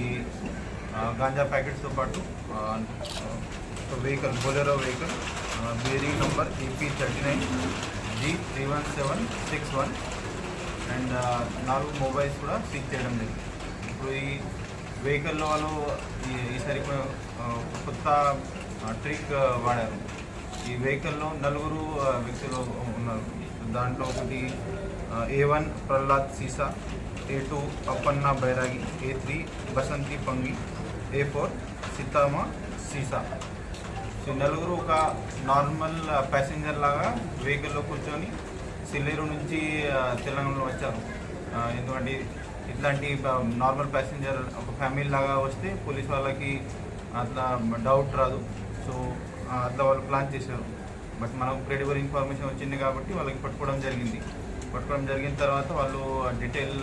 ఈ గాంజా ప్యాకెట్స్తో పాటు vehicle Bolero vehicle bearing number AP thirty nine G three one seven six one and నాలుగు మొబైల్స్ కూడా సీజ్ చేయడం జరిగింది. ఇప్పుడు ఈ వెహికల్లో వాళ్ళు ఈ ఈసారి కొత్త ట్రిక్ వాడారు. ఈ వెహికల్లో నలుగురు వ్యక్తులు ఉన్నారు. దాంట్లో ఒకటి ఏ వన్ ప్రహ్లాద్ సీసా A two Appanna Bairagi A three Basanti Pangi A four Sitama Seesa. So నలుగురు ఒక నార్మల్ ప్యాసింజర్ లాగా వెహికల్లో కూర్చొని సిల్లేరు నుంచి తెలంగాణలో వచ్చారు. ఎందుకంటే ఇట్లాంటి నార్మల్ ప్యాసింజర్ ఒక ఫ్యామిలీ లాగా వస్తే పోలీస్ వాళ్ళకి అట్లా డౌట్ రాదు. సో అట్లా వాళ్ళు ప్లాన్ చేశారు. బట్ మనకు క్రెడిబుల్ ఇన్ఫర్మేషన్ వచ్చింది కాబట్టి వాళ్ళకి పట్టుకోవడం జరిగింది. పట్టుకోవడం జరిగిన తర్వాత వాళ్ళు డీటెయిల్